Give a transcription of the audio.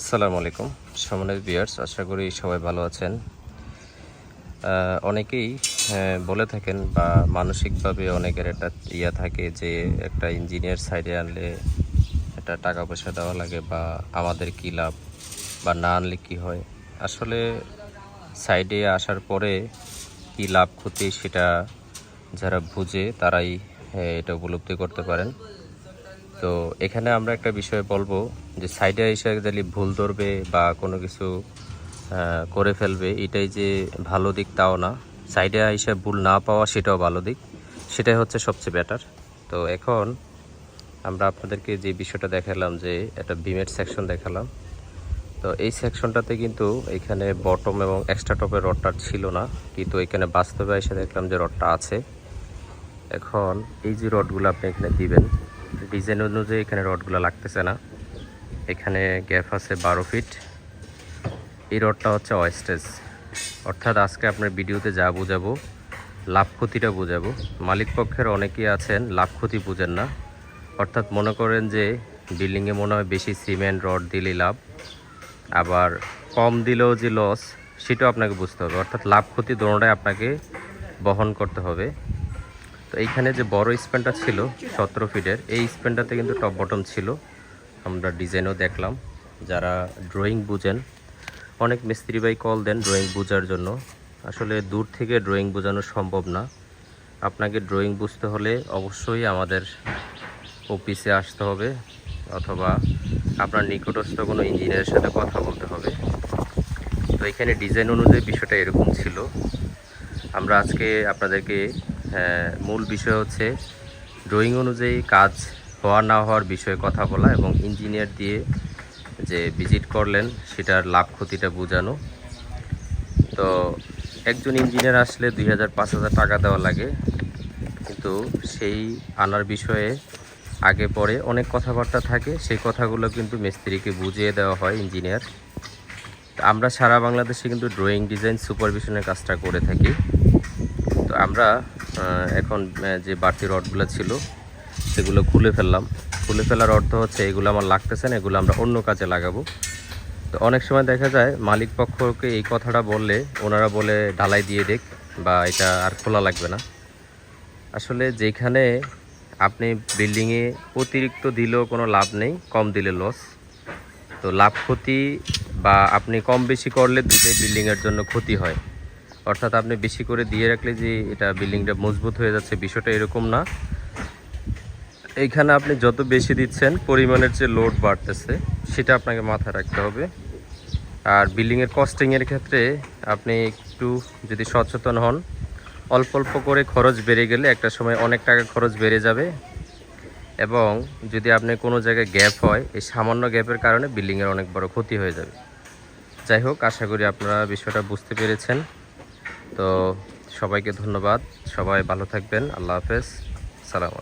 আসসালামু আলাইকুম। সম্মানিত বিয়ার্স আশা করি সবাই ভালো আছেন। অনেকেই বলে থাকেন বা মানসিকভাবে অনেকের একটা ইয়া থাকে যে একটা ইঞ্জিনিয়ার সাইডে আনলে একটা টাকা পয়সা দেওয়া লাগে বা আমাদের কী লাভ বা না আনলে কী হয়। আসলে সাইডে আসার পরে কী লাভ ক্ষতি সেটা যারা বুঝে তারাই আহ, এটা উপলব্ধি করতে পারেন। তো এখানে আমরা একটা বিষয় বলব যে সাইডে এসে যদি ভুল ধরবে বা কোনো কিছু করে ফেলবে, এটাই যে ভালো দিক তাও না। সাইডে এসে ভুল না পাওয়া সেটাও ভালো দিক। সেটাই হচ্ছে সবচেয়ে বেটার তো এখন আমরা আপনাদেরকে যে বিষয়টা দেখালাম যে একটা বিমের সেকশন দেখালাম। তো এই সেকশনটাতে কিন্তু এখানে বটম এবং এক্সট্রা টপের রডটা ছিল না। কিন্তু এখানে বাস্তবে এসে দেখলাম যে রডটা আছে। এখন এই যে রডগুলো আপনি এখানে দিবেন ডিজাইন অনুযায়ী এখানে রডগুলো লাগতেছে না। এখানে গ্যাপ আছে বারো ফিট। এই রডটা হচ্ছে ওয়েস্টেজ অর্থাৎ আজকে আপনার ভিডিওতে যা বোঝাবো, লাভ ক্ষতিটা বোঝাবো। মালিক পক্ষের অনেকেই আছেন, লাভ ক্ষতি বুঝেন না। অর্থাৎ মনে করেন যে বিল্ডিংয়ে মনে হয় বেশি সিমেন্ট, রড দিলেই লাভ। আবার কম দিলেও যে লস সেটাও আপনাকে বুঝতে হবে। অর্থাৎ লাভ ক্ষতি দোনোটাই আপনাকে বহন করতে হবে। তো এইখানে যে বড় স্প্যানটা ছিল, সতেরো ফিটের, এই স্প্যানটাতে কিন্তু টপ বটম ছিল। আমরা ডিজাইনও দেখলাম। যারা ড্রয়িং বুঝেন, অনেক মিস্ত্রি ভাই কল দেন ড্রয়িং বোঝার জন্য। আসলে দূর থেকে ড্রয়িং বোঝানো সম্ভব না। আপনাকে ড্রয়িং বুঝতে হলে অবশ্যই আমাদের অফিসে আসতে হবে, অথবা আপনার নিকটস্থ কোনো ইঞ্জিনিয়ারের সাথে কথা বলতে হবে। তো এখানে ডিজাইন অনুযায়ী বিষয়টা এরকম ছিল। আমরা আজকে আপনাদেরকে মূল বিষয় হচ্ছে ড্রয়িং অনুযায়ী কাজ হওয়া না হওয়ার বিষয়ে কথা বলা এবং ইঞ্জিনিয়ার দিয়ে যে ভিজিট করলেন, সেটার লাভ ক্ষতিটা বোঝানো। তো একজন ইঞ্জিনিয়ার আসলে দুই হাজার পাঁচ হাজার টাকা দেওয়া লাগে, কিন্তু সেই আনার বিষয়ে আগে পরে অনেক কথাবার্তা থাকে। সেই কথাগুলো কিন্তু মিস্ত্রিকে বুঝিয়ে দেওয়া হয় ইঞ্জিনিয়ার আমরা সারা বাংলাদেশে কিন্তু ড্রয়িং ডিজাইন সুপারভিশনের কাজটা করে থাকি। তো আমরা এখন যে বাড়তি রডগুলো ছিল, সেগুলো খুলে ফেললাম। খুলে ফেলার অর্থ হচ্ছে, এগুলো আমার লাগতেছে না, এগুলো আমরা অন্য কাজে লাগাবো। তো অনেক সময় দেখা যায়, মালিক পক্ষকে এই কথাটা বললে, ওনারা বলে, ঢালাই দিয়ে দেখ, বা এটা আর খোলা লাগবে না। আসলে যেখানে আপনি বিল্ডিংয়ে অতিরিক্ত দিলেও কোনো লাভ নেই, কম দিলে লস তো লাভ ক্ষতি বা আপনি কম বেশি করলে দুটোই বিল্ডিংয়ের জন্য ক্ষতি হয়। অর্থাৎ আপনি বেশি করে দিয়ে রাখলে যে এটা বিল্ডিংটা মজবুত হয়ে যাচ্ছে, বিষয়টা এরকম না। এইখানে আপনি যত বেশি দিচ্ছেন, পরিমাণের যে লোড বাড়তেছে, সেটা আপনাকে মাথায় রাখতে হবে। আর বিল্ডিংয়ের কস্টিংয়ের ক্ষেত্রে আপনি একটু যদি সচেতন হন, অল্প অল্প করে খরচ বেড়ে গেলে একটা সময় অনেক টাকা খরচ বেড়ে যাবে। এবং যদি আপনি কোনো জায়গায় গ্যাপ হয়, এই সামান্য গ্যাপের কারণে বিল্ডিংয়ের অনেক বড় ক্ষতি হয়ে যাবে। যাই হোক, আশা করি আপনারা বিষয়টা বুঝতে পেরেছেন। তো সবাইকে ধন্যবাদ। সবাই ভালো থাকবেন। আল্লাহ হাফেজ। সালাম